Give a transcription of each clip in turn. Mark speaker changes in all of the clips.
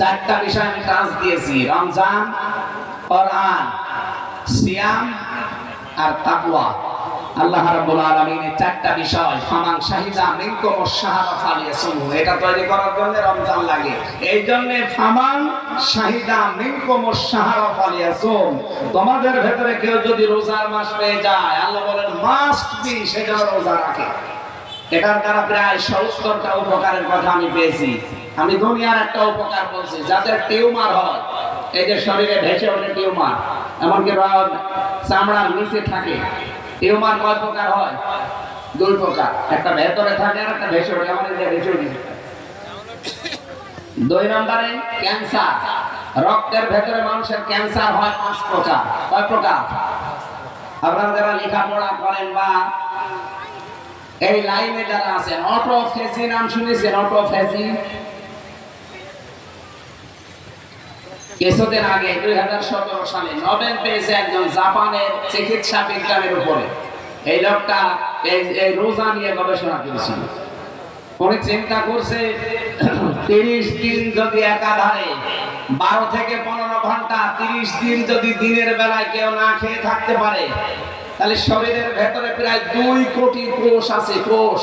Speaker 1: চারটা বিষয় আমি টাচ দিয়েছি। রমজান, কোরআন, সিয়াম আর তাকওয়া। আল্লাহ রাব্বুল আলামিনের চারটা বিষয় শাহিদা মিনকুম ফালিয়াসুম এটা তৈরি করার জন্য রমজান লাগে। এই জন্য ফামান শাহিদা মিনকুম ফালিয়াসুম তোমাদের ভেতরে কেউ যদি রোজার মাস পেয়ে যায়, আল্লাহ বলেন মাস্ট বি সেটা রোজা রাখে। এটার দ্বারা প্রায় সত্তরটা উপকারের কথা আমি পেয়েছি। আমি দুনিয়ার একটা উপকার বলছি, যাদের টিউমার হয়, এই যে শরীরে ভেসে ওঠে টিউমার, এমনকি চামড়ার নিচে থাকে, টিউমার কয় প্রকার হয়? দুই প্রকার, একটা ভেতরে থাকে আর একটা ভেসে ওঠে আমার যে ভেসে উঠে দুই নম্বরে ক্যান্সার, রক্তের ভেতরে মানুষের ক্যান্সার হয় পাঁচ প্রকার। কয় প্রকার? আপনারা যারা লেখাপড়া করেন বা এই লাইনে যারা আছেন অটোফেসি নাম শুনেছেন অটোফেসি কিছুদিন আগে, দুই হাজার সতেরো সালে নোবেল পেয়েছে একজন জাপানের চিকিৎসা বিজ্ঞানের উপরে। এই লোকটা এই রোজা নিয়ে গবেষণা করেছিল। উনি চিন্তা করছে, তিরিশ দিন যদি একাধারে বারো থেকে পনেরো ঘণ্টা, তিরিশ দিন যদি দিনের বেলায় কেউ না খেয়ে থাকতে পারে তাহলে শরীরের ভেতরে প্রায় দুই কোটি কোষ আছে, কোষ,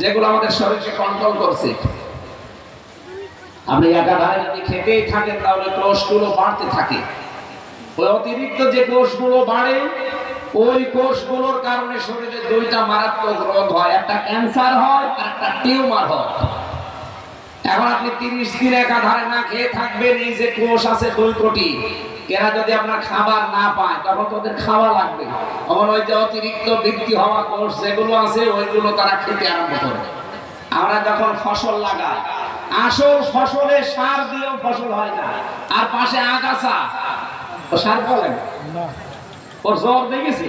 Speaker 1: যেগুলো আমাদের শরীরকে কন্ট্রোল করছে। আপনি একাধারে যদি খেতেই থাকেন, তাহলে কোষগুলো বাড়তে থাকে। ওই অতিরিক্ত যে কোষগুলো বাড়ে, ওই কোষগুলোর কারণে শরীরে দুইটা মারাত্মক রোগ হয়। একটা ক্যান্সার হয়, আর একটা টিউমার হয়। এখন আপনি তিরিশ দিন একাধারে না খেয়ে থাকবেন, এই যে কোষ আছে দুই কোটি। এরা যদি আপনার খাবার না পায় তখন তোদের খাওয়া লাগবে। তখন ওই যে অতিরিক্ত বৃদ্ধি হওয়া কোষ যেগুলো আছে ওইগুলো তারা খেতে আরম্ভ করে। আমরা যখন ফসল লাগাই আসল ফসলে সার দিয়েও ফসল হয় না। আর পাশে আগাছা ও সার বলেন ওর জ্বর দেখেছি?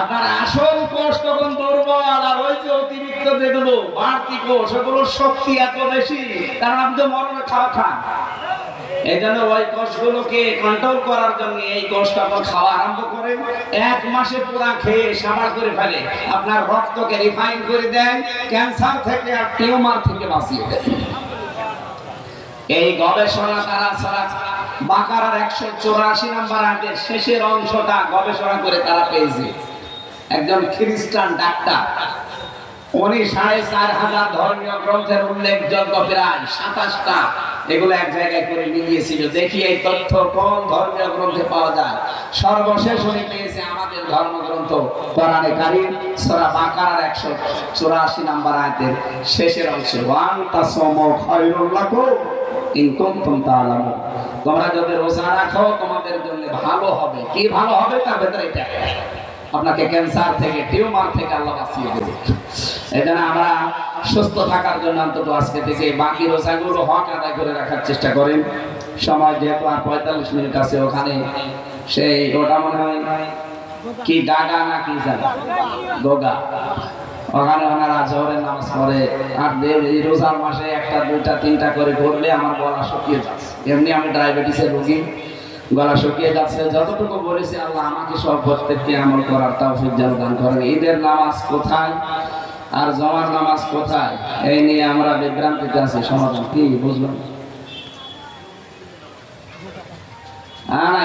Speaker 1: আপনার আসল কোষ তখন দুর্বল আর ওই যে অতিরিক্ত যেগুলো বাড়তি কোষ ওগুলোর শক্তি এত বেশি কারণ আপনি তো মরণে খাওয়া খান। এই জন্য ওই কন্ট্রোল করার জন্য এই খাওয়া আরম্ভ করে। এক মাসে খেয়ে সাবার করে ফেলে। আপনার রক্তকে রিফাইন করে ক্যান্সার থেকে আর টিউমার থেকে বাঁচিয়ে এই গবেষণা তারা বাকারার একশো চৌরাশি নাম্বার আটের শেষের অংশটা গবেষণা করে তারা পেয়েছে। একজন খ্রিস্টান ডাক্তার। উনি সাড়ে চার হাজার ধর্মীয় গ্রন্থের উল্লেখযোগ্য প্রায় সাতাশটা এগুলো এক জায়গায় করে মিলিয়েছিল। দেখি এই তথ্য কোন ধর্মীয় গ্রন্থে পাওয়া যায়। সর্বশেষ উনি পেয়েছে আমাদের ধর্মগ্রন্থ কোরআনে কারিম, সূরা বাকারার একশো চুরাশি নাম্বার আয়াতের শেষের অংশে। ওয়ান তাসমু খায়রুল তোমরা যদি রোজা রাখো, তোমাদের জন্য ভালো হবে। কি ভালো হবে তার ভেতরে এটা। আপনাকে ক্যান্সার থেকে টিউমার থেকে আল্লাহ বাঁচিয়ে দেবে। এই জন্য আমরা সুস্থ থাকার জন্য অন্তত আজকে থেকে বাকি রোজাগুলো হক আদায় করে রাখার চেষ্টা করেন সময় যেহেতু আর পঁয়তাল্লিশ মিনিট আছে ওখানে, সেই ওটা মনে হয় কি গাগা না কি জানা? গোগা। ওখানে ওনারা জোহরের নামাজ পড়ে, আর এই রোজার মাসে একটা, দুইটা, তিনটা করে করলে আমার গলা শুকিয়ে যাচ্ছে এমনি আমি ডায়াবেটিসের রোগী গলা শুকিয়ে যাচ্ছে। যতটুকু বলেছি আল্লাহ আমাকে সব প্রত্যেককে আমল করার তৌফিক যেন দান করেন। ঈদের নামাজ কোথায়? আর জমার নামাজ কোথায়? এই নিয়ে আমরা বিভ্রান্তিতে আছি। সমাধান কি বুঝলাম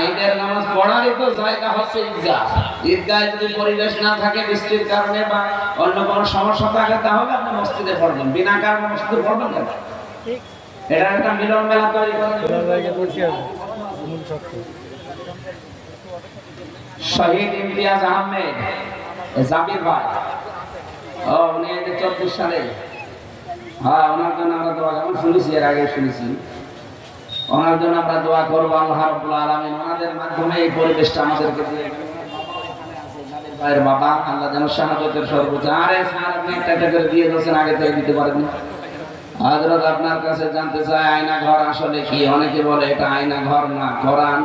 Speaker 1: ঈদের নামাজ পড়ারই তো জায়গা হচ্ছে ঈদগাহ। ঈদগাহে যদি পরিবেশ না থাকে বৃষ্টির কারণে বা অন্য কোনো সমস্যা থাকে তাহলে আপনি মসজিদে পড়বেন। বিনা কারণে মসজিদে পড়বেন কেন? এটা একটা মিলন মেলা তৈরি করে শহীদ ইমতিয়াজ আহমেদ, জাবির ভাই। ও, উনি চব্বিশ সালে। হ্যাঁ ওনার জন্য আমরা দোয়া যেমন শুনেছি, এর আগে শুনেছি। ওনার জন্য আমরা দোয়া করব, আল্লাহ রাব্বুল আলামিন ওনাদের মাধ্যমে এই পরিবেশটা আমাদেরকে দিয়ে বাবা, আল্লাহ যেন শাহাদতের সর্বোচ্চ। আরে স্যার আপনি একটা করে দিয়ে দিয়েছেন, আগে থেকে দিতে পারেন হযরত আপনার কাছে জানতে আয়না ঘর আসলে কি? অনেকে বলে এটা আয়না ঘর না, কোরআন।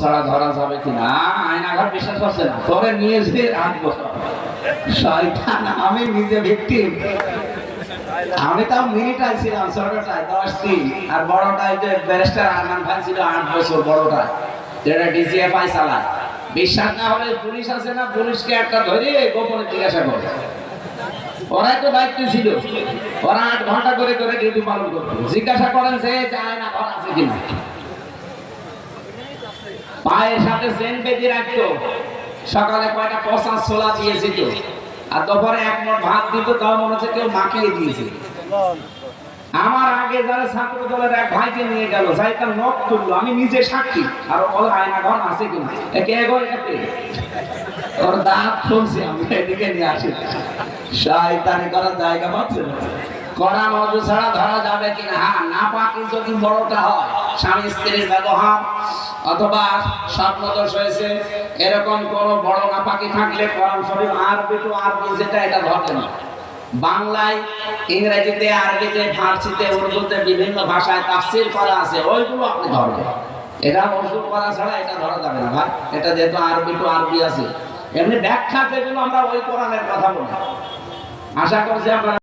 Speaker 1: ছাড়া ধরা যাবে কি না আয়না ঘর বিশ্বাস করছে না। তোরে নিয়ে যে শয়তান, আমি নিজে আমি তাও মিনিটাই ছিলাম দশ দিন আর বড়টায় যে ব্যারিস্টার আরমান ছিল আট বছর বড়টায় যেটা ডিজিএফআই চালায় বিশ্বাস না হলে পুলিশ আছে না, পুলিশকে একটা ধরে গোপনে জিজ্ঞাসা করে। ওরাই তো দায়িত্ব ছিল। ওরা আট ঘণ্টা করে করে ডিউটি পালন করতো। জিজ্ঞাসা করেন সে যায় না আছে কিনা পায়ের সাথে চেন বেঁধে রাখতো। সকালে কয়টা পচা ছোলা দিয়েছিল আর দুপুরে এক মোট ভাত দিত, তাও মনে হচ্ছে কেউ মাখিয়ে দিয়েছে। আমার আগে যারা ছাত্র দলের এক ভাইকে নিয়ে গেল যাইতাম নখ তুললো। আমি নিজে সাক্ষী। আর ওর আয়না ঘর আছে কিনা? একে ওর দাঁত খুলছে, আমি এদিকে নিয়ে আসি। শয়তানি করার জায়গা পাচ্ছে না। ছাড়া ধরা যাবে হ্যাঁ না পাকি যদি বড়টা হয়, স্বামী স্ত্রীর ব্যবহার অথবা স্বপ্নদোষ হয়েছে, এরকম কোন বড় থাকলে আরবি টু আরবি যেটা, এটা ধরবে না। বাংলায়, ইংরেজিতে, আরবিতে, ফার্সিতে, উর্দুতে বিভিন্ন ভাষায় তাফসির করা আছে, ওইগুলো আপনি ধরবেন। এটা মজুর করা ছাড়া এটা ধরা যাবে না, ভাই। এটা যেহেতু আরবি টু আরবি আছে এমনি ব্যাখ্যা যেগুলো আমরা ওই কোরআনের কথা বলি। আশা করছি আপনারা